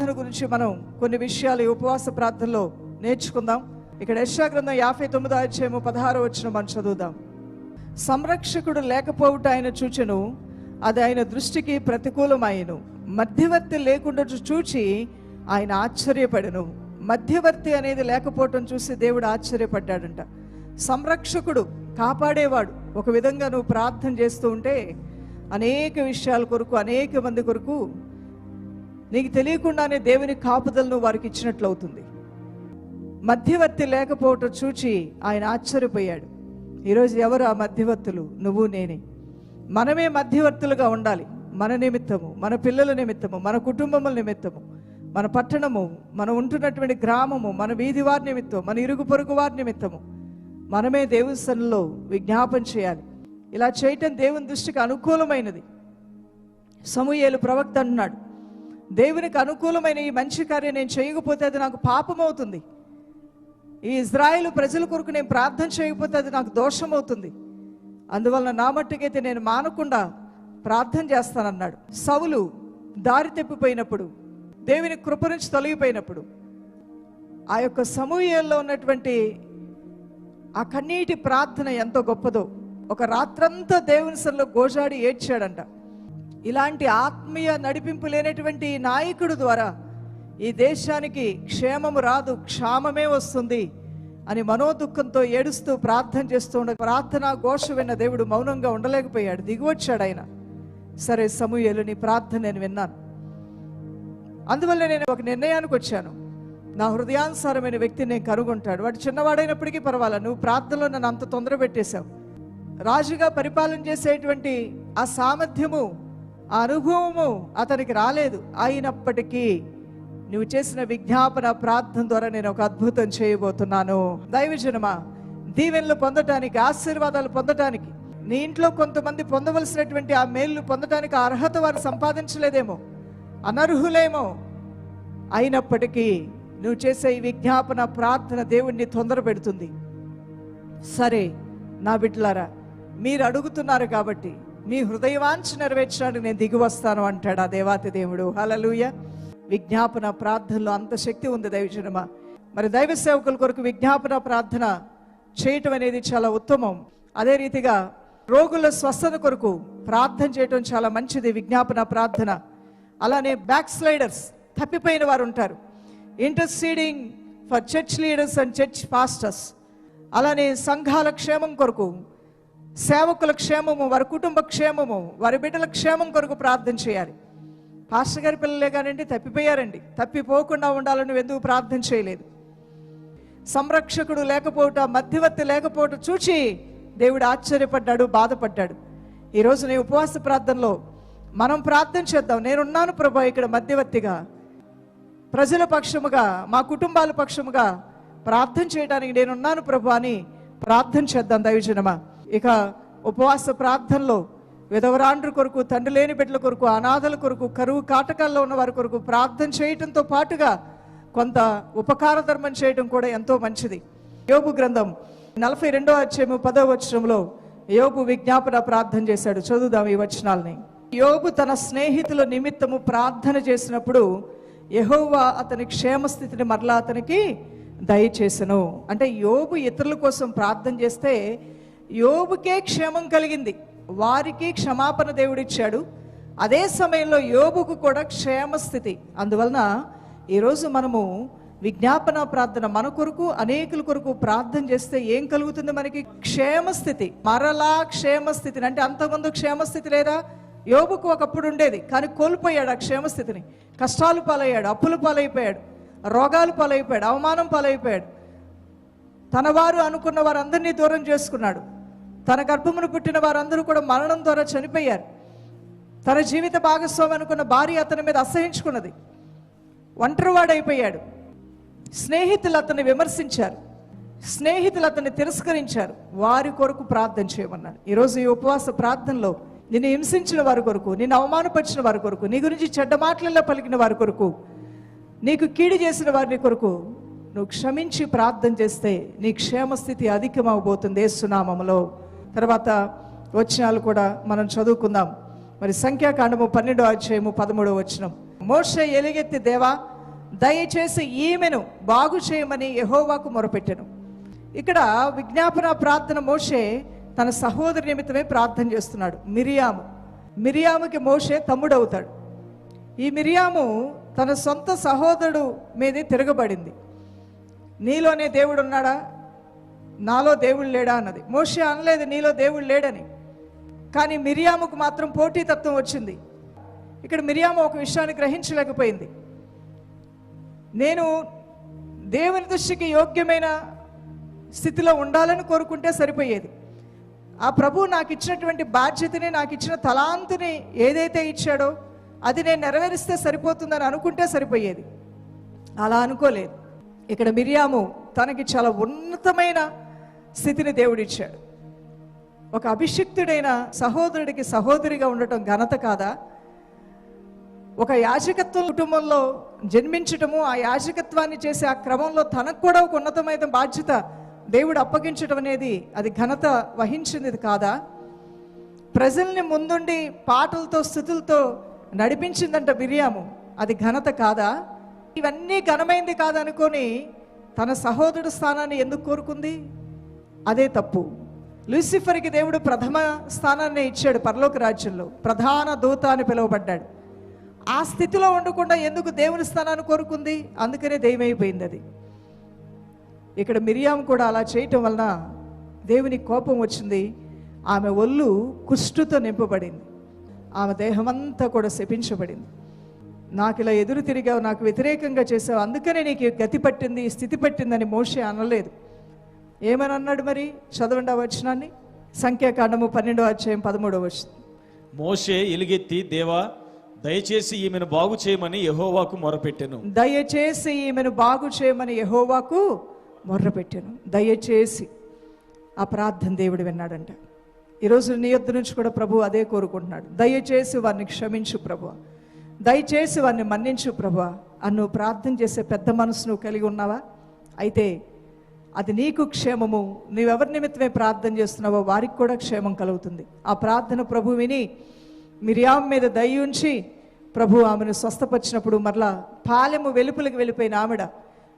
ప్రార్థన గురించి మనం కొన్ని విషయాలు ఈ ఉపవాస ప్రార్థనలో నేర్చుకుందాం. ఇక్కడ యశాగ్రంథం యాభై తొమ్మిదో అధ్యాయము పదహారో వచ్చిన మనం చదువుదాం. సంరక్షకుడు లేకపోవుట ఆయన చూచెను అది ఆయన దృష్టికి ప్రతికూలమాయను మధ్యవర్తి లేకుండా చూచి ఆయన ఆశ్చర్యపడను. మధ్యవర్తి అనేది లేకపోవటం చూసి దేవుడు ఆశ్చర్యపడ్డాడంట. సంరక్షకుడు కాపాడేవాడు. ఒక విధంగా నువ్వు ప్రార్థన చేస్తూ ఉంటే అనేక విషయాల కొరకు అనేక మంది కొరకు నీకు తెలియకుండానే దేవుని కాపుదలను వారికి ఇచ్చినట్లు అవుతుంది మధ్యవర్తి లేకపోవటం చూచి ఆయన ఆశ్చర్యపోయాడు. ఈరోజు ఎవరు ఆ మధ్యవర్తులు? నువ్వు నేనే. మనమే మధ్యవర్తులుగా ఉండాలి. మన నిమిత్తము మన పిల్లల నిమిత్తము మన కుటుంబముల నిమిత్తము మన పట్టణము మనం ఉంటున్నటువంటి గ్రామము మన వీధి వారి నిమిత్తం మన ఇరుగు పొరుగు వారి నిమిత్తము. మనమే దేవుని సన్నిలో విజ్ఞాపన చేయాలి. ఇలా చేయటం దేవుని దృష్టికి అనుకూలమైనది. సమూహేలు ప్రవక్త అన్నాడు దేవునికి అనుకూలమైన ఈ మంచి కార్యం నేను చేయకపోతే అది నాకు పాపం అవుతుంది ఈ ఇజ్రాయేల్ ప్రజల కొరకు నేను ప్రార్థన చేయకపోతే అది నాకు దోషం అవుతుంది అందువలన నా మట్టుకైతే నేను మానకుండా ప్రార్థన చేస్తానన్నాడు. సవులు దారి తప్పిపోయినప్పుడు దేవుని కృప నుంచి తొలగిపోయినప్పుడు ఆ యొక్క సమూహంలో ఉన్నటువంటి ఆ కన్నీటి ప్రార్థన ఎంతో గొప్పదో. ఒక రాత్రంతా దేవుని సన్నిలో గోజాడి ఏడ్చాడంట. ఇలాంటి ఆత్మీయ నడిపింపు లేనటువంటి నాయకుడు ద్వారా ఈ దేశానికి క్షేమము రాదు క్షామమే వస్తుంది అని మనోదుఖంతో ఏడుస్తూ ప్రార్థన చేస్తూ ఉండ ప్రార్థన ఘోష విన్న దేవుడు మౌనంగా ఉండలేకపోయాడు దిగువచ్చాడు ఆయన. సరే సమూహలు నీ ప్రార్థన నేను విన్నాను. అందువల్ల నేను ఒక నిర్ణయానికి వచ్చాను. నా హృదయానుసారమైన వ్యక్తిని నేను కనుగొంటాడు. వాడు చిన్నవాడైనప్పటికీ పర్వాలా నువ్వు ప్రార్థనలో నన్ను అంత తొందర పెట్టేశావు రాజుగా పరిపాలన చేసేటువంటి ఆ సామర్థ్యము ఆ అనుభవము అతనికి రాలేదు. అయినప్పటికీ నువ్వు చేసిన విజ్ఞాపన ప్రార్థన ద్వారా నేను ఒక అద్భుతం చేయబోతున్నాను. దైవజనమా దీవెనలు పొందటానికి ఆశీర్వాదాలు పొందటానికి నీ ఇంట్లో కొంతమంది పొందవలసినటువంటి ఆ మేలు పొందటానికి అర్హత వారు సంపాదించలేదేమో అనర్హులేమో. అయినప్పటికీ నువ్వు చేసే ఈ విజ్ఞాపన ప్రార్థన దేవుణ్ణి తొందర పెడుతుంది. సరే నా బిడ్డలారా మీరు అడుగుతున్నారు కాబట్టి మీ హృదయవాంఛ నెరవేర్చడానికి నేను దిగి వస్తాను అంటాడు ఆ దేవాతి దేవుడు. హలలుయ విజ్ఞాపన ప్రార్థనలో అంత శక్తి ఉంది దైవజనమ. మరి దైవ సేవకుల కొరకు విజ్ఞాపన ప్రార్థన చేయటం అనేది చాలా ఉత్తమం. అదే రీతిగా రోగుల స్వస్థత కొరకు ప్రార్థన చేయటం చాలా మంచిది విజ్ఞాపన ప్రార్థన. అలానే బ్యాక్ స్లైడర్స్ తప్పిపోయిన వారు ఉంటారు. Interceding for church leaders and church pastors. అలానే సంఘాల క్షేమం కొరకు సేవకుల క్షేమము వారి కుటుంబ క్షేమము వారి బిడ్డల క్షేమం కొరకు ప్రార్థన చేయాలి. పాస్టర్ గారి పిల్లలే కానివ్వండి తప్పిపోయారండి. తప్పిపోకుండా ఉండాలని ఎందుకు ప్రార్థన చేయలేదు? సంరక్షకుడు లేకపోవట మధ్యవర్తి లేకపోవట చూచి దేవుడు ఆశ్చర్యపడ్డాడు బాధపడ్డాడు. ఈరోజు నీ ఉపవాస ప్రార్థనలో మనం ప్రార్థన చేద్దాం. నేనున్నాను ప్రభా ఇక్కడ మధ్యవర్తిగా. ప్రజల పక్షముగా మా కుటుంబాల పక్షముగా ప్రార్థన చేయడానికి నేనున్నాను ప్రభు అని ప్రార్థన చేద్దాం దైవజనమా. ఇక ఉపవాస ప్రార్థనలో విధవరాండ్రు కొరకు తండ్రి లేని బిడ్డల కొరకు అనాథల కొరకు కరువు కాటకాల్లో ఉన్న వారి కొరకు ప్రార్థన చేయటంతో పాటుగా కొంత ఉపకార ధర్మం చేయటం కూడా ఎంతో మంచిది. యోగు గ్రంథం నలభై రెండో అధ్యాయము పదో వచనంలో యోగు విజ్ఞాపన ప్రార్థన చేశాడు. చదువుదాం ఈ వచనాల్ని. యోగు తన స్నేహితుల నిమిత్తము ప్రార్థన చేసినప్పుడు యహోవా అతని క్షేమస్థితిని మరలా అతనికి దయచేసను. అంటే యోగు ఇతరుల కోసం ప్రార్థన చేస్తే యోబుకే క్షేమం కలిగింది. వారికి క్షమాపణ దేవుడిచ్చాడు. అదే సమయంలో యోబుకు కూడా క్షేమస్థితి. అందువలన ఈరోజు మనము విజ్ఞాపన ప్రార్థన మన కొరకు అనేకుల కొరకు ప్రార్థన చేస్తే ఏం కలుగుతుంది మనకి? క్షేమస్థితి. మరలా క్షేమస్థితిని. అంటే అంతకుముందు క్షేమస్థితి లేదా? యోబుకు ఒకప్పుడు ఉండేది. కానీ కోల్పోయాడు ఆ క్షేమస్థితిని. కష్టాలు పాలయ్యాడు అప్పులు పాలైపోయాడు రోగాలు పాలైపోయాడు అవమానం పాలైపోయాడు. తన వారు అనుకున్న వారందరినీ దూరం చేసుకున్నాడు. తన గర్భమును పుట్టిన వారందరూ కూడా మరణం ద్వారా చనిపోయారు. తన జీవిత భాగస్వామి అనుకున్న భార్య అతని మీద అసహించుకున్నది. ఒంటరివాడైపోయాడు. స్నేహితులు అతన్ని విమర్శించారు. స్నేహితులు అతన్ని తిరస్కరించారు. వారి కొరకు ప్రార్థన చేయమన్నాడు. ఈరోజు ఈ ఉపవాస ప్రార్థనలో నిన్ను హింసించిన వారి కొరకు నిన్ను అవమానపరిచిన వారి కొరకు నీ గురించి చెడ్డ మాటలలో పలికిన వారి కొరకు నీకు కీడు చేసిన వారిని కొరకు నువ్వు క్షమించి ప్రార్థన చేస్తే నీ క్షేమస్థితి అధికమవబోతుంది. సునామములో తర్వాత వచనాలు కూడా మనం చదువుకుందాం. మరి సంఖ్యాకాండము పన్నెండో అధ్యాయము పదమూడో వచనం. మోష ఎలుగెత్తి దేవా దయచేసి ఈమెను బాగు చేయమని యహోవాకు మొరపెట్టెను. ఇక్కడ విజ్ఞాపన ప్రార్థన మోషే తన సహోదరి నిమిత్తమే ప్రార్థన చేస్తున్నాడు. మిరియాము. మిరియాముకి మోషే తమ్ముడవుతాడు. ఈ మిరియాము తన సొంత సహోదరుడు మీదే తిరగబడింది. నీలోనే దేవుడు ఉన్నాడా నాలో దేవుడు లేడా అన్నది. మోషే అనలేదు నీలో దేవుడు లేడని. కానీ మిరియాముకు మాత్రం పోటీతత్వం వచ్చింది. ఇక్కడ మిరియాము ఒక విషయాన్ని గ్రహించలేకపోయింది. నేను దేవుని దృష్టికి యోగ్యమైన స్థితిలో ఉండాలని కోరుకుంటే సరిపోయేది. ఆ ప్రభు నాకు ఇచ్చినటువంటి బాధ్యతని నాకు ఇచ్చిన తలాంతుని ఏదైతే ఇచ్చాడో అది నేను నెరవేరిస్తే సరిపోతుందని అనుకుంటే సరిపోయేది. అలా అనుకోలేదు. ఇక్కడ మిరియాము తనకి చాలా ఉన్నతమైన స్థితిని దేవుడిచ్చాడు. ఒక అభిషిక్తుడైన సహోదరుడికి సహోదరిగా ఉండటం ఘనత కాదా? ఒక యాజకత్వ కుటుంబంలో జన్మించటము ఆ యాజకత్వాన్ని చేసే ఆ క్రమంలో తనకు కూడా ఒక ఉన్నతమైన బాధ్యత దేవుడు అప్పగించడం అనేది అది ఘనత వహించింది కాదా? ప్రజల్ని ముందుండి పాటలతో స్థుతులతో నడిపించిందంట బిర్యాము అది ఘనత కాదా? ఇవన్నీ ఘనమైంది కాదనుకొని తన సహోదరుడు స్థానాన్ని ఎందుకు కోరుకుంది? అదే తప్పు. లూసిఫర్కి దేవుడు ప్రథమ స్థానాన్ని ఇచ్చాడు పరలోక రాజ్యంలో. ప్రధాన దూత అని పిలువబడ్డాడు. ఆ స్థితిలో ఉండకుండా ఎందుకు దేవుని స్థానాన్ని కోరుకుంది? అందుకనే దైవమైపోయింది అది. ఇక్కడ మిరియాం కూడా అలా చేయటం వలన దేవుని కోపం వచ్చింది. ఆమె ఒళ్ళు కుష్టుతో నింపబడింది. ఆమె దేహమంతా కూడా శపించబడింది. నాకు ఇలా ఎదురు తిరిగావు నాకు వ్యతిరేకంగా చేసావు అందుకనే నీకు గతి పట్టింది స్థితి పట్టిందని మోషే అనలేదు. ఏమని అన్నాడు మరి? చదవండి ఆ వచనాన్ని. సంఖ్యాకాండము పన్నెండో అధ్యాయం పదమూడవ వచనం. మోషే ఎలుగెత్తి దేవా దయచేసి ఈమెను బాగు చేయమని యెహోవాకు మొరపెట్టెను. దయచేసి ఈమెను బాగు చేయమని యెహోవాకు మొర్రపెట్టాను దయచేసి ఆ ప్రార్థన దేవుడు విన్నాడంట. ఈరోజు నీ యొద్ద నుంచి కూడా ప్రభు అదే కోరుకుంటున్నాడు. దయచేసి వారిని క్షమించు ప్రభు. దయచేసి వారిని మన్నించు ప్రభు. అని నువ్వు ప్రార్థన చేసే పెద్ద మనసు నువ్వు కలిగి ఉన్నావా? అయితే అది నీకు క్షేమము. నీవెవరి నిమిత్తమే ప్రార్థన చేస్తున్నావో వారికి కూడా క్షేమం కలుగుతుంది. ఆ ప్రార్థన ప్రభు విని మిరియాం మీద దయ ఉంచి ప్రభు ఆమెను స్వస్థపరిచినప్పుడు మరలా పాలెము వెలుపులకు వెళ్ళిపోయిన ఆవిడ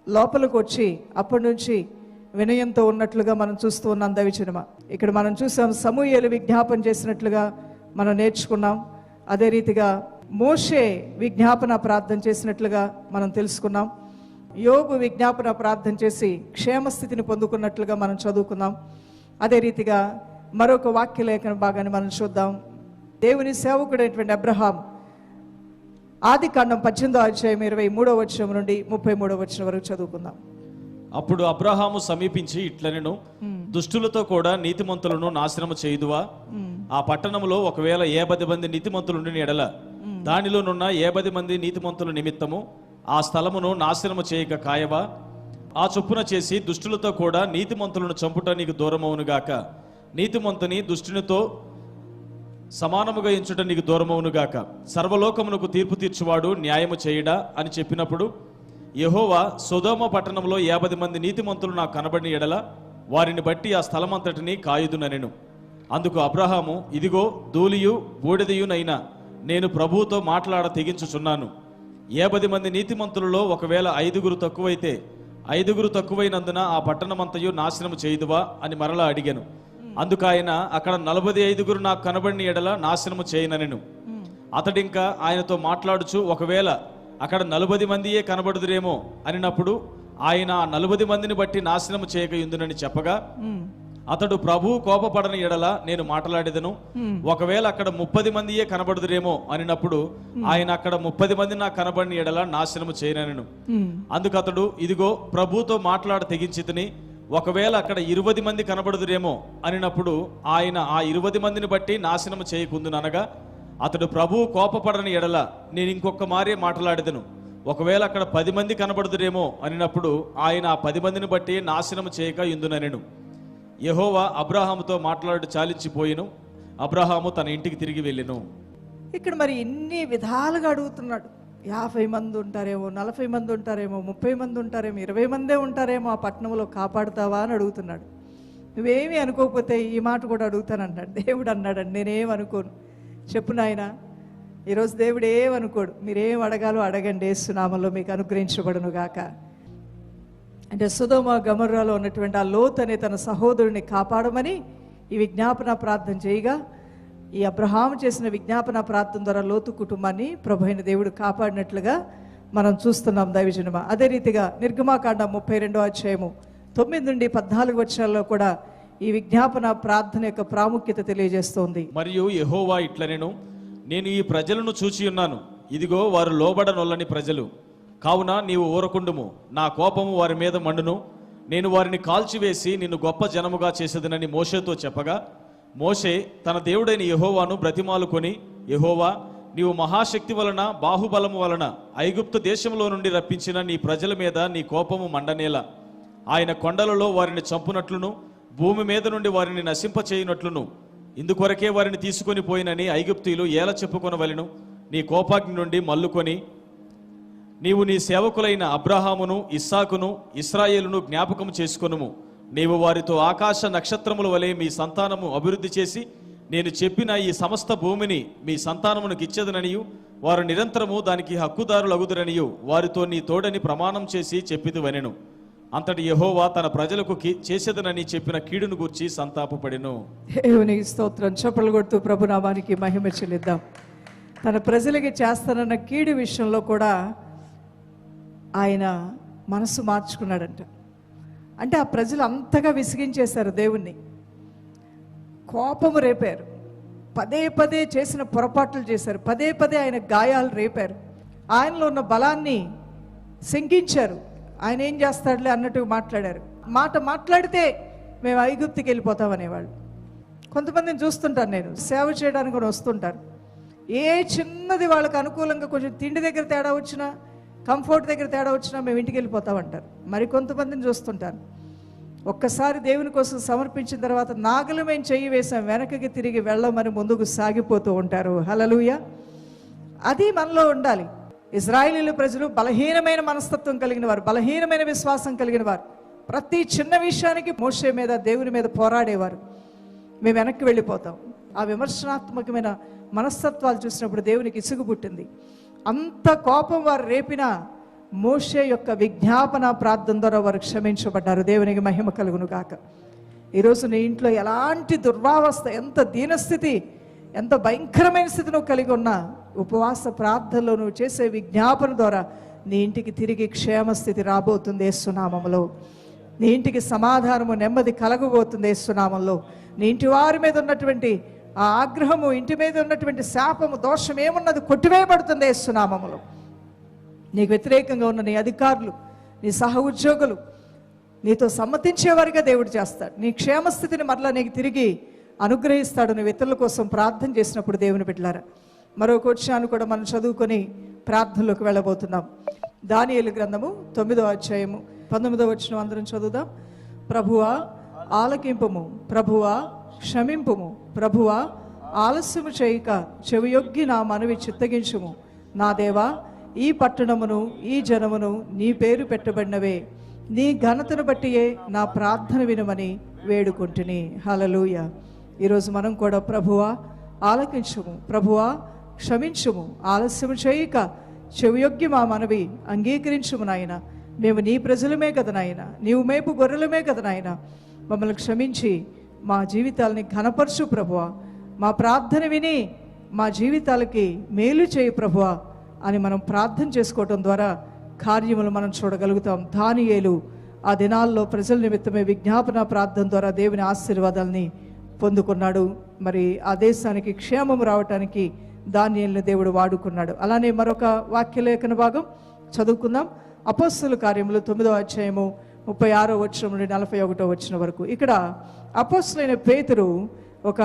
లోపలికి వచ్చి అప్పటి నుంచి వినయంతో ఉన్నట్లుగా మనం చూస్తూ ఉన్నాం దవిచనమ. ఇక్కడ మనం చూసాం సమూహలు విజ్ఞాపన చేసినట్లుగా మనం నేర్చుకున్నాం. అదే రీతిగా మోషే విజ్ఞాపన ప్రార్థన చేసినట్లుగా మనం తెలుసుకున్నాం. యోగు విజ్ఞాపన ప్రార్థన చేసి క్షేమస్థితిని పొందుకున్నట్లుగా మనం చదువుకున్నాం అదే రీతిగా మరొక వాక్య లేఖన భాగాన్ని మనం చూద్దాం. దేవుని సేవకుడైనటువంటి అబ్రహాం ఆది కాండం పద్దెనిమిదో అధ్యాయం ఇరవై మూడో వచనం నుండి ముప్పై మూడో వచనం వరకు చదువుకుందాం. అప్పుడు అబ్రహాము సమీపించి ఇట్లనెను దుష్టులతో కూడా నీతిమంతులను నాశనము చేయుదువా? ఆ పట్టణములో ఒకవేళ ఏ పది మంది నీతిమంతులుండిన ఎడల దానిలోనున్న ఏ పది మంది నీతిమంతుల నిమిత్తము ఆ స్థలమును నాశనము చేయక కాయవా? ఆ చొప్పున చేసి దుష్టులతో కూడా నీతిమంతులను చంపుట నీకు దూరమవునుగాక నీతిమంతుని దుష్టునితో సమానముగా ఎంచుట నీకు దూరమవునుగాక సర్వలోకమునకు తీర్పు తీర్చువాడు న్యాయము చేయడా అని చెప్పినప్పుడు యహోవా సుధోమ పట్టణంలో యాభై మంది నీతిమంతులు నాకు కనబడిన ఎడల వారిని బట్టి ఆ స్థలమంతటిని కాయుదునెను అందుకు అబ్రహాము ఇదిగో ధూళియు బూడిదయునైనా నేను ప్రభువుతో మాట్లాడ తెగించుచున్నాను ఏబది మంది నీతిమంతులలో ఒకవేళ ఐదుగురు తక్కువైతే ఐదుగురు తక్కువైనందున ఆ పట్టణమంతయు నాశనము చేయుదువా అని మరలా అడిగాను. అందుకు ఆయన అక్కడ నలభై ఐదుగురు నాకు కనబడిన ఎడల నాశనము చేయననెను. అతడింకా ఆయనతో మాట్లాడుచు ఒకవేళ అక్కడ నలభై మందియే కనబడుదురేమో అనినప్పుడు ఆయన ఆ నలభై మందిని బట్టి నాశనము చేయక ఉందునని చెప్పగా? అతడు ప్రభు కోపపడని ఎడల నేను మాట్లాడేదను. ఒకవేళ అక్కడ ముప్పది మందియే కనబడుదురేమో అనినప్పుడు ఆయన అక్కడ ముప్పది మంది నాకు కనబడిన ఎడల నాశనము చేయనను. అందుకు అతడు ఇదిగో ప్రభుతో మాట్లాడ తెగించితిని ఒకవేళ అక్కడ ఇరువది మంది కనబడుదురేమో అనినప్పుడు ఆయన ఆ ఇరువది మందిని బట్టి నాశనము చేయకుందుననగా అతడు ప్రభు కోపపడని ఎడల నేను ఇంకొక మారే మాట్లాడేదను. ఒకవేళ అక్కడ పది మంది కనబడుదురేమో అనినప్పుడు ఆయన ఆ పది మందిని బట్టి నాశనము చేయక ఇందుననెను. యహోవా అబ్రహాముతో మాట్లాడు చాలించిపోయిను. అబ్రహాము తన ఇంటికి తిరిగి వెళ్ళిను. ఇక్కడ మరి ఎన్ని విధాలుగా అడుగుతున్నాడు. యాభై మంది ఉంటారేమో నలభై మంది ఉంటారేమో ముప్పై మంది ఉంటారేమో ఇరవై మందే ఉంటారేమో ఆ పట్టణంలో కాపాడుతావా అని అడుగుతున్నాడు. నువ్వేమీ అనుకోకపోతే ఈ మాట కూడా అడుగుతానంటాడు. దేవుడు అన్నాడండి నేనేం అనుకోను. చెప్పు నాయన ఈరోజు దేవుడు ఏమనుకోడు మీరేం అడగాలో అడగండి ఏసునామంలో మీకు అనుగ్రహించబడును గాక అంటే సుధోమ గమర్రాలో ఉన్నటువంటి ఆ లోత్ అనే తన సహోదరుని కాపాడమని ఈ విజ్ఞాపన ప్రార్థన చేయగా ఈ అబ్రహాం చేసిన విజ్ఞాపన ప్రార్థన ద్వారా లోతు కుటుంబాన్ని ప్రభు అయిన దేవుడు కాపాడినట్లుగా మనం చూస్తున్నాం దైవజనమ. అదే రీతిగా నిర్గమాకాండ ముప్పై రెండో అధ్యాయము తొమ్మిది నుండి పద్నాలుగు వర్షాల్లో కూడా ఈ విజ్ఞాపన ప్రార్థన యొక్క ప్రాముఖ్యత తెలియజేస్తోంది. మరియు యెహోవా ఇట్లనెను నేను ఈ ప్రజలను చూచి ఉన్నాను. ఇదిగో వారు లోబడనొల్లని ప్రజలు. కావున నీవు ఊరకుండుము. నా కోపము వారి మీద మండును. నేను వారిని కాల్చివేసి నిన్ను గొప్ప జనముగా చేసేదనని మోషేతో చెప్పగా మోషే తన దేవుడైన యహోవాను బ్రతిమాలుకొని యహోవా నీవు మహాశక్తి వలన బాహుబలము వలన ఐగుప్తు దేశంలో నుండి రప్పించిన నీ ప్రజల మీద నీ కోపము మండనేలా. ఆయన కొండలలో వారిని చంపునట్లును భూమి మీద నుండి వారిని నశింపచేయునట్లును. ఇందుకొరకే వారిని తీసుకొని పోయినని ఐగుప్తీయులు ఏల చెప్పుకొనవలెను. నీ కోపాగ్ని నుండి మల్లుకొని నీవు నీ సేవకులైన అబ్రహామును ఇస్సాకును ఇస్రాయేలును జ్ఞాపకం చేసుకొనుము. నీవు వారితో ఆకాశ నక్షత్రముల వలె మీ సంతానము అభివృద్ధి చేసి నేను చెప్పిన ఈ సమస్త భూమిని మీ సంతానమునకు ఇచ్చేదననియు వారు నిరంతరము దానికి హక్కుదారులగుదురనియు. వారితో నీ తోడని ప్రమాణం చేసి చెప్పిదివనెను అంతటి యహోవా తన ప్రజలకు చేసేదనని చెప్పిన కీడును గూర్చి సంతాపపడెను. దేవునికి స్తోత్రం. చప్పలు కొడుతూ ప్రభునామానికి మహిమ చెల్లిద్దాం. తన ప్రజలకి చేస్తానన్న కీడు విషయంలో కూడా ఆయన మనసు మార్చుకున్నాడంట. అంటే ఆ ప్రజలు అంతగా విసిగించేశారు దేవుణ్ణి. కోపము రేపారు. పదే పదే చేసిన పొరపాట్లు చేశారు. పదే పదే ఆయన గాయాలు రేపారు. ఆయనలో ఉన్న బలాన్ని శంకించారు. ఆయన ఏం చేస్తాడులే అన్నట్టు మాట్లాడారు. మాట మాట్లాడితే మేము ఐగుప్తికి వెళ్ళిపోతాం అనేవాళ్ళు. కొంతమందిని చూస్తుంటాను నేను. సేవ చేయడానికి కూడా వస్తుంటారు. ఏ చిన్నది వాళ్ళకి అనుకూలంగా కొంచెం తిండి దగ్గర తేడా వచ్చినా కంఫర్ట్ దగ్గర తేడా వచ్చినా మేము ఇంటికి వెళ్ళిపోతామంటారు. మరి కొంతమందిని చూస్తుంటాను. ఒక్కసారి దేవుని కోసం సమర్పించిన తర్వాత నాగలు మేము చెయ్యి వేసాం వెనకకి తిరిగి వెళ్ళమని ముందుకు సాగిపోతూ ఉంటారు. హలలుయ అది మనలో ఉండాలి. ఇజ్రాయిలీలు ప్రజలు బలహీనమైన మనస్తత్వం కలిగిన వారు బలహీనమైన విశ్వాసం కలిగిన వారు. ప్రతి చిన్న విషయానికి మోసే మీద దేవుని మీద పోరాడేవారు. మేము వెనక్కి వెళ్ళిపోతాం. ఆ విమర్శనాత్మకమైన మనస్తత్వాలు చూసినప్పుడు దేవునికి ఇసుగు పుట్టింది. అంత కోపం వారు రేపిన మోషే యొక్క విజ్ఞాపన ప్రార్థన ద్వారా వారు క్షమించబడ్డారు. దేవునికి మహిమ కలుగును గాక. ఈరోజు నీ ఇంట్లో ఎలాంటి దుర్వావస్థ ఎంత దీనస్థితి ఎంత భయంకరమైన స్థితి నువ్వు కలిగి ఉన్నా ఉపవాస ప్రార్థనలో నువ్వు చేసే విజ్ఞాపన ద్వారా నీ ఇంటికి తిరిగి క్షేమస్థితి రాబోతుంది యేసునామములో నీ ఇంటికి సమాధానము నెమ్మది కలగబోతుంది సునామంలో నీ ఇంటి వారి మీద ఉన్నటువంటి ఆ ఆగ్రహము ఇంటి మీద ఉన్నటువంటి శాపము దోషం ఏమున్నది? కొట్టివేయబడుతుంది యేసునామములో. నీకు వ్యతిరేకంగా ఉన్న నీ అధికారులు నీ సహ ఉద్యోగులు నీతో సమ్మతించేవారిగా దేవుడు చేస్తాడు. నీ క్షేమస్థితిని మరలా నీకు తిరిగి అనుగ్రహిస్తాడు. నువ్వు ఇతరుల కోసం ప్రార్థన చేసినప్పుడు దేవుని బిడ్డలారా మరొక వచ్చాను కూడా మనం చదువుకొని ప్రార్థనలోకి వెళ్ళబోతున్నాం. దానియలు గ్రంథము తొమ్మిదో అధ్యాయము పంతొమ్మిదో వచ్చిన అందరం చదువుదాం. ప్రభువా ఆలకింపము. ప్రభువా క్షమింపుము. ప్రభువా ఆలస్యము చేయక చెవియొగ్గి నా మనవి చిత్తగించుము. నా దేవా ఈ పట్టణమును ఈ జనమును నీ పేరు పెట్టబడినవే. నీ ఘనతను బట్టియే నా ప్రార్థన వినమని వేడుకుంటుని. హలలుయ ఈరోజు మనం కూడా ప్రభువా ఆలకించుము. ప్రభువా క్షమించుము. ఆలస్యము చేయక చెవియొగ్గి మా మనవి అంగీకరించుము నాయన. మేము నీ ప్రజలమే కదా నాయన. నీవు మేపు గొర్రెలమే కదా నాయన. మమ్మల్ని క్షమించి మా జీవితాలని ఘనపరచు ప్రభువ. మా ప్రార్థన విని మా జీవితాలకి మేలు చేయి ప్రభువ అని మనం ప్రార్థన చేసుకోవటం ద్వారా కార్యములు మనం చూడగలుగుతాం. దానియేలు ఆ దినాల్లో ప్రజల నిమిత్తమే విజ్ఞాపన ప్రార్థన ద్వారా దేవుని ఆశీర్వాదాలని పొందుకున్నాడు. మరి ఆ దేశానికి క్షేమం రావటానికి దానియేలుని దేవుడు వాడుకున్నాడు. అలానే మరొక వాక్యలేఖన భాగం చదువుకుందాం. అపస్సుల కార్యములు తొమ్మిదో అధ్యాయము ముప్పై ఆరో వచ్చిన నుండి నలభై ఒకటో వచ్చిన వరకు. ఇక్కడ అపోస్లైన పేతురు ఒక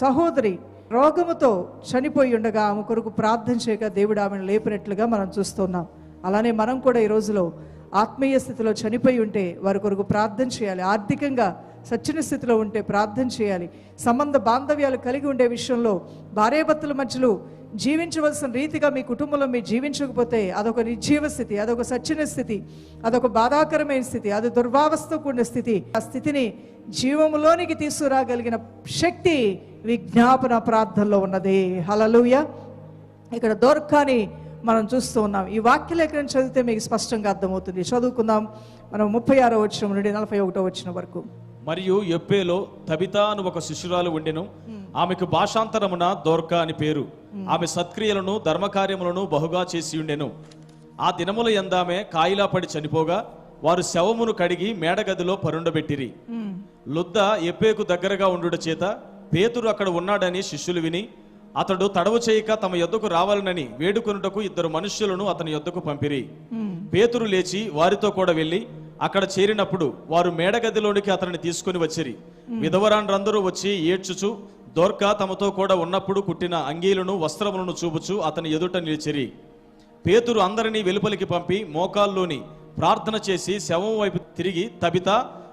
సహోదరి రోగముతో చనిపోయి ఉండగా ఆమె కొరకు ప్రార్థన చేయగా దేవుడు ఆమెను లేపినట్లుగా మనం చూస్తున్నాం. అలానే మనం కూడా ఈ రోజులో ఆత్మీయ స్థితిలో చనిపోయి ఉంటే వారి కొరకు ప్రార్థన చేయాలి. ఆర్థికంగా సచ్చిన స్థితిలో ఉంటే ప్రార్థన చేయాలి. సంబంధ బాంధవ్యాలు కలిగి ఉండే విషయంలో భార్యాభర్తల మధ్యలో జీవించవలసిన రీతిగా మీ కుటుంబంలో మీరు జీవించకపోతే అదొక నిర్జీవ స్థితి అదొక సచ్చిన స్థితి అదొక బాధాకరమైన స్థితి అది దుర్భావస్థతో కూడిన స్థితి. ఆ స్థితిని జీవములోనికి తీసుకురాగలిగిన శక్తి విజ్ఞాపన ప్రార్థనలో ఉన్నది. హలలుయ ఇక్కడ దోర్కాని మనం చూస్తూ ఉన్నాం. ఈ వాక్యలేఖనం చదివితే మీకు స్పష్టంగా అర్థమవుతుంది. చదువుకుందాం. మనం ముప్పై ఆరో వచ్చిన నుండి నలభై ఒకటో వచ్చిన వరకు. మరియు ఎప్పేలో తబితా అని ఒక శిష్యురాలు ఉండెను. ఆమెకు భాషాంతరమున దోర్క అని పేరు. ఆమె సత్క్రియలను ధర్మకార్యములను బహుగా చేసి ఉండెను. ఆ దినముల ఎందామె కాయిలా పడి చనిపోగా వారు శవమును కడిగి మేడగదిలో పరుండబెట్టిరి. లుద్ద ఎప్పేకు దగ్గరగా ఉండుట చేత పేతురు అక్కడ ఉన్నాడని శిష్యులు విని అతడు తడవు చేయక తమ యొద్దకు రావాలనని వేడుకొనుటకు ఇద్దరు మనుష్యులను అతని యొద్దకు పంపిరి. పేతురు లేచి వారితో కూడా వెళ్ళి అక్కడ చేరినప్పుడు వారు మేడగదిలోనికి అతనిని తీసుకుని వచ్చిరి. విధవరాండ్రందరూ వచ్చి ఏడ్చుచు దోర్కా తమతో కూడా ఉన్నప్పుడు కుట్టిన అంగీలను వస్త్రములను చూపుచు అతని ఎదుట నిలిచిరి. పేతురు అందరినీ వెలుపలికి పంపి మోకాల్లోని ప్రార్థన చేసి శవం వైపు తిరిగి తబిత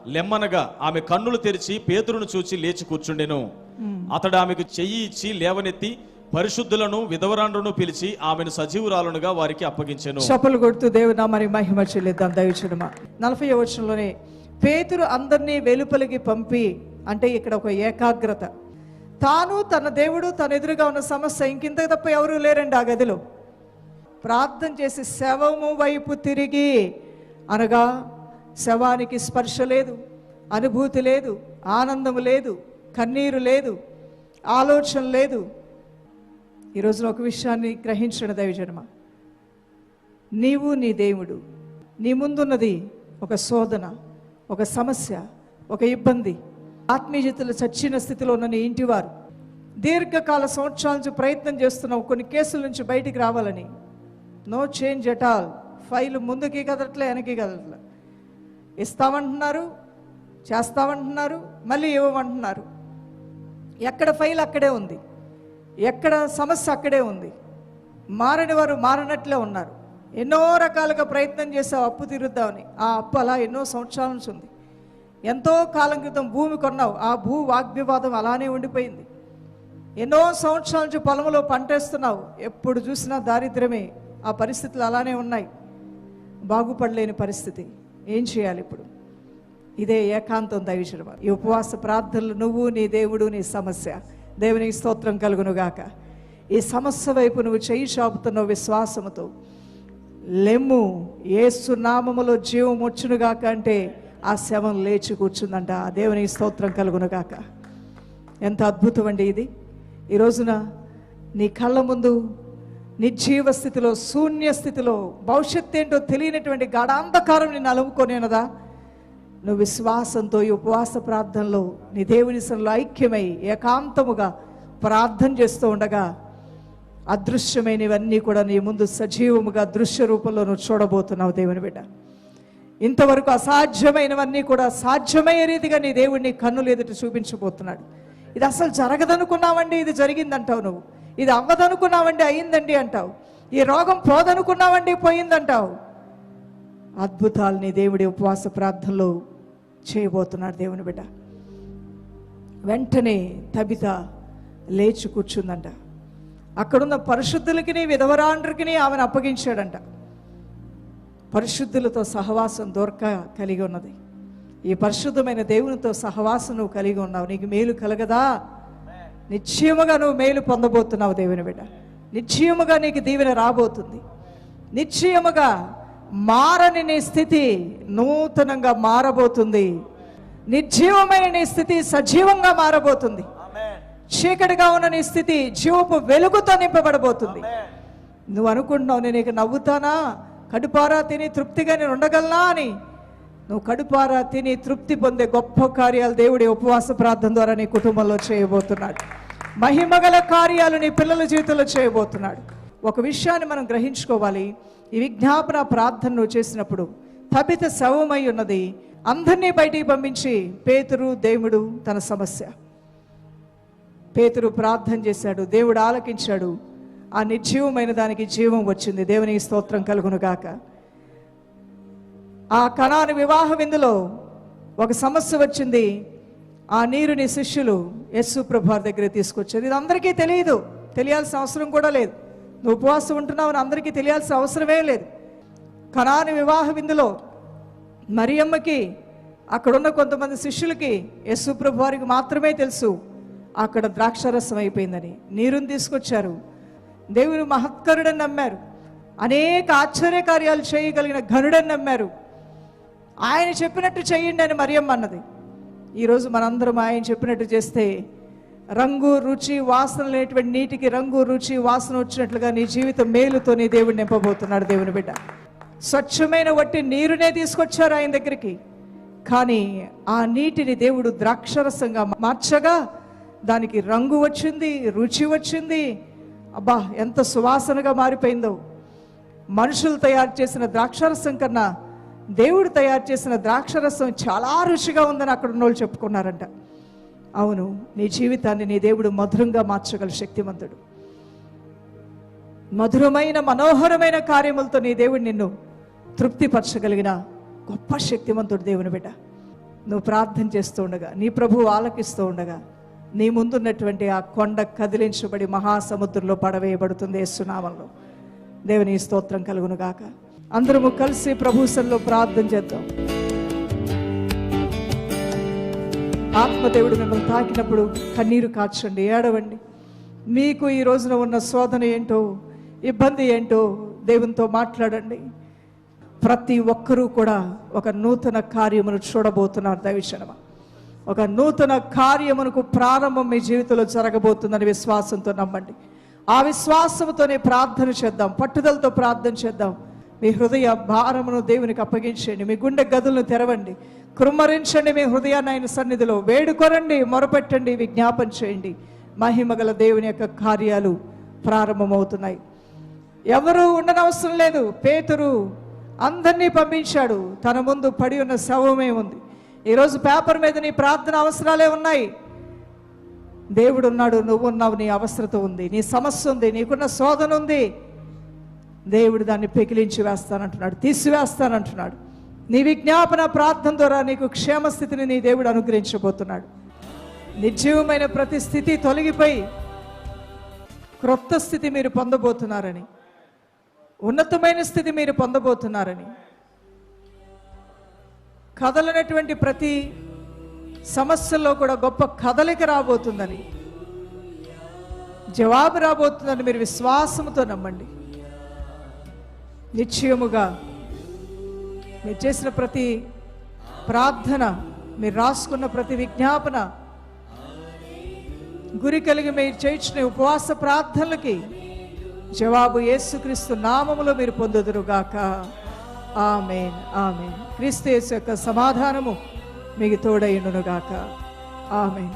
లెమ్మనగా ఆమె కన్నులు తెరిచి పేతురును చూచి లేచి కూర్చుండెను. అతడు ఆమెకు చెయ్యి ఇచ్చి లేవనెత్తి పరిశుద్ధులను విధవరాండ్రును పిలిచి ఆమెను సజీవురాలునుగా వారికి అప్పగించెను. చప్పలు కొడుతూ దేవుడు నామని మహిమ చెల్లిద్దాం దయచుడమా నలభై వచనంలోనే పేతురు అందరినీ వెలుపలికి పంపి అంటే ఇక్కడ ఒక ఏకాగ్రత. తాను తన దేవుడు తన ఎదురుగా ఉన్న సమస్య ఇంకింత తప్ప ఎవరూ లేరండి ఆ గదిలో. ప్రార్థన చేసి శవము వైపు తిరిగి అనగా శవానికి స్పర్శ లేదు అనుభూతి లేదు ఆనందం లేదు కన్నీరు లేదు ఆలోచన లేదు. ఈ ఒక విషయాన్ని గ్రహించడం దైవజన్మ. నీవు నీ దేవుడు నీ ముందున్నది ఒక శోధన ఒక సమస్య ఒక ఇబ్బంది. ఆత్మీయతలు చచ్చిన స్థితిలో ఉన్న ఇంటివారు దీర్ఘకాల సంవత్సరాల నుంచి ప్రయత్నం చేస్తున్నావు కొన్ని కేసుల నుంచి బయటికి రావాలని. No change at all file ముందుకి కదట్లే వెనక్కి కదట్లే ఇస్తామంటున్నారు చేస్తామంటున్నారు మళ్ళీ ఇవ్వమంటున్నారు. ఎక్కడ ఫైల్ అక్కడే ఉంది. ఎక్కడ సమస్య అక్కడే ఉంది. మారని వారు మారనట్లే ఉన్నారు. ఎన్నో రకాలుగా ప్రయత్నం చేసావు అప్పు తీరుద్దామని. ఆ అప్పు అలా ఎన్నో సంవత్సరాల నుంచి ఉంది. ఎంతో కాలం క్రితం భూమి కొన్నావు. ఆ భూ వాగ్వివాదం అలానే ఉండిపోయింది. ఎన్నో సంవత్సరాల నుంచి పొలంలో పంటేస్తున్నావు. ఎప్పుడు చూసినా దారిద్ర్యమే ఆ పరిస్థితులు అలానే ఉన్నాయి. బాగుపడలేని పరిస్థితి. ఏం చేయాలి ఇప్పుడు? ఇదే ఏకాంతం దైవచరమ ఈ ఉపవాస ప్రార్థనలు నువ్వు నీ దేవుడు నీ సమస్య. దేవునికి స్తోత్రం కలుగునుగాక. ఈ సమస్య వైపు నువ్వు చేయి చాపుతున్నావు విశ్వాసముతో లెమ్ము ఏసు నామములో జీవం వచ్చునుగాక అంటే ఆ శవం లేచి కూర్చుందంట. దేవుని స్తోత్రం కలుగును కలుగునుగాక ఎంత అద్భుతం అండి ఇది. ఈ రోజున నీ కళ్ళ ముందు నిర్జీవ స్థితిలో శూన్య స్థితిలో భవిష్యత్ ఏంటో తెలియనటువంటి గాఢాంధకారం నిన్ను అలుముకొనేనదా నువ్వు విశ్వాసంతో ఈ ఉపవాస ప్రార్థనలో నీ దేవుని సన్నిధిలో ఐక్యమై ఏకాంతముగా ప్రార్థన చేస్తూ ఉండగా అదృశ్యమైనవన్నీ కూడా నీ ముందు సజీవముగా దృశ్య రూపంలో నువ్వు చూడబోతున్నావు దేవుని బిడ్డ. ఇంతవరకు అసాధ్యమైనవన్నీ కూడా సాధ్యమయ్యే రీతిగా నీ దేవుడిని కన్నులు ఎదుట చూపించబోతున్నాడు. ఇది అసలు జరగదనుకున్నావండి? ఇది జరిగిందంటావు నువ్వు. ఇది అవ్వదనుకున్నావండి? అయిందండి అంటావు. ఈ రోగం పోదనుకున్నావండి? పోయిందంటావు. అద్భుతాలు నీ దేవుడి ఉపవాస ప్రార్థనలో చేయబోతున్నాడు దేవుని బిడ్డ. వెంటనే తబిత లేచి కూర్చుందంట. అక్కడున్న పరిశుద్ధులకి విధవరాండ్రికి ఆమెను అప్పగించాడంట. పరిశుద్ధులతో సహవాసం దొరక కలిగి ఉన్నది. ఈ పరిశుద్ధమైన దేవునితో సహవాసం నువ్వు కలిగి ఉన్నావు. నీకు మేలు కలగదా? నిశ్చయముగా నువ్వు మేలు పొందబోతున్నావు దేవుని బిడ్డ. నిశ్చయముగా నీకు దీవెన రాబోతుంది. నిశ్చయముగా మారని నీ స్థితి నూతనంగా మారబోతుంది. నిర్జీవమైన నీ స్థితి సజీవంగా మారబోతుంది. చీకటిగా ఉన్న నీ స్థితి జీవపు వెలుగుతో నింపబడబోతుంది. నువ్వు అనుకుంటున్నావు నేను ఇక నవ్వుతానా? కడుపారా తిని తృప్తిగా నేను ఉండగలనా అని? నువ్వు కడుపారా తిని తృప్తి పొందే గొప్ప కార్యాలు దేవుడి ఉపవాస ప్రార్థన ద్వారా నీ కుటుంబంలో చేయబోతున్నాడు. మహిమగల కార్యాలు నీ పిల్లల జీవితంలో చేయబోతున్నాడు. ఒక విషయాన్ని మనం గ్రహించుకోవాలి. ఈ విజ్ఞాపన ప్రార్థన నువ్వు చేసినప్పుడు తబిత శవమై ఉన్నది. అందరినీ బయటికి పంపించి పేతురు దేవుడు తన సమస్య. పేతురు ప్రార్థన చేశాడు దేవుడు ఆలకించాడు. ఆ నిర్జీవమైన దానికి జీవం వచ్చింది. దేవునికి స్తోత్రం కలుగును గాక. ఆ కణాను వివాహ విందులో ఒక సమస్య వచ్చింది. ఆ నీరుని శిష్యులు యస్సు ప్రభార్ దగ్గర తీసుకొచ్చారు. ఇది అందరికీ తెలియదు. తెలియాల్సిన అవసరం కూడా లేదు. నువ్వు ఉపవాసం ఉంటున్నావు అని అందరికీ తెలియాల్సిన అవసరమే లేదు. కణాని వివాహ విందులో మరియమ్మకి అక్కడున్న కొంతమంది శిష్యులకి యస్సు ప్రభు వారికి మాత్రమే తెలుసు. అక్కడ ద్రాక్షరసం అయిపోయిందని. నీరుని తీసుకొచ్చారు. దేవుని మహత్కరుడని నమ్మారు. అనేక ఆశ్చర్యకార్యాలు చేయగలిగిన ఘనుడని నమ్మారు. ఆయన చెప్పినట్టు చేయండి అని మరియమ్మ అన్నది. ఈరోజు మనందరం ఆయన చెప్పినట్టు చేస్తే రంగు రుచి వాసన లేనటువంటి నీటికి రంగు రుచి వాసన వచ్చినట్లుగా నీ జీవితం మేలుతో నీ దేవుడు నింపబోతున్నాడు దేవుని బిడ్డ. స్వచ్ఛమైన వట్టి నీరునే తీసుకొచ్చారు ఆయన దగ్గరికి. కానీ ఆ నీటిని దేవుడు ద్రాక్షరసంగా మార్చగా దానికి రంగు వచ్చింది రుచి వచ్చింది అబ్బా ఎంత సువాసనగా మారిపోయిందో. మనుషులు తయారు చేసిన ద్రాక్షరసం కన్నా దేవుడు తయారు చేసిన ద్రాక్షరసం చాలా రుచిగా ఉందని అక్కడ ఉన్న వాళ్ళు చెప్పుకున్నారంట. అవును నీ జీవితాన్ని నీ దేవుడు మధురంగా మార్చగల శక్తిమంతుడు. మధురమైన మనోహరమైన కార్యములతో నీ దేవుడు నిన్ను తృప్తిపరచగలిగిన గొప్ప శక్తిమంతుడు దేవుని బిడ్డ. నువ్వు ప్రార్థన చేస్తూ ఉండగా నీ ప్రభువు ఆలకిస్తూ ఉండగా నీ ముందున్నటువంటి ఆ కొండ కదిలించబడి మహాసముద్రంలో పడవేయబడుతుంది సునామంలో దేవుని స్తోత్రం కలుగును గాక. అందరము కలిసి ప్రభుసల్లో ప్రార్థన చేద్దాం. ఆత్మదేవుడు మిమ్మల్ని తాకినప్పుడు కన్నీరు కాచండి ఏడవండి. మీకు ఈ రోజున ఉన్న శోధన ఏంటో ఇబ్బంది ఏంటో దేవునితో మాట్లాడండి. ప్రతి ఒక్కరూ కూడా ఒక నూతన కార్యమును చూడబోతున్నారు దైవశనమ ఒక నూతన కార్యమునకు ప్రారంభం మీ జీవితంలో జరగబోతుందని విశ్వాసంతో నమ్మండి. ఆ విశ్వాసంతోనే ప్రార్థన చేద్దాం పట్టుదలతో ప్రార్థన చేద్దాం. మీ హృదయ భారమును దేవునికి అప్పగించండి మీ గుండె గదులను తెరవండి. కృమ్మరించండి మీ హృదయాన్ని ఆయన సన్నిధిలో వేడుకొనండి మొరపెట్టండి విజ్ఞాపన చేయండి. మహిమగల దేవుని యొక్క కార్యాలు ప్రారంభమవుతున్నాయి. ఎవరు ఉండనవసరం లేదు. పేతురు అందరినీ పంపించాడు. తన ముందు పడి ఉన్న శవమే ఉంది. ఈరోజు పేపర్ మీద నీ ప్రార్థన అవసరాలే ఉన్నాయి. దేవుడు ఉన్నాడు నువ్వు ఉన్నావు నీ అవసరత ఉంది నీ సమస్య ఉంది నీకున్న శోధన ఉంది. దేవుడు దాన్ని పెకిలించి వేస్తానంటున్నాడు తీసివేస్తానంటున్నాడు. నీ విజ్ఞాపన ప్రార్థన ద్వారా నీకు క్షేమస్థితిని నీ దేవుడు అనుగ్రహించబోతున్నాడు. నిర్జీవమైన ప్రతి స్థితి తొలగిపోయి క్రొత్త స్థితి మీరు పొందబోతున్నారని ఉన్నతమైన స్థితి మీరు పొందబోతున్నారని కదలనటువంటి ప్రతి సమస్యల్లో కూడా గొప్ప కదలిక రాబోతుందని జవాబు రాబోతుందని మీరు విశ్వాసంతో నమ్మండి. నిశ్చయముగా మీరు చేసిన ప్రతి ప్రార్థన మీరు రాసుకున్న ప్రతి విజ్ఞాపన గురి కలిగి మీరు చేయించిన ఉపవాస ప్రార్థనలకి జవాబు యేసుక్రీస్తు నామములో మీరు పొందుదురుగాక. ఆమె ఆమె క్రీస్తు యొక్క సమాధానము మీకు తోడైనగాక ఆమె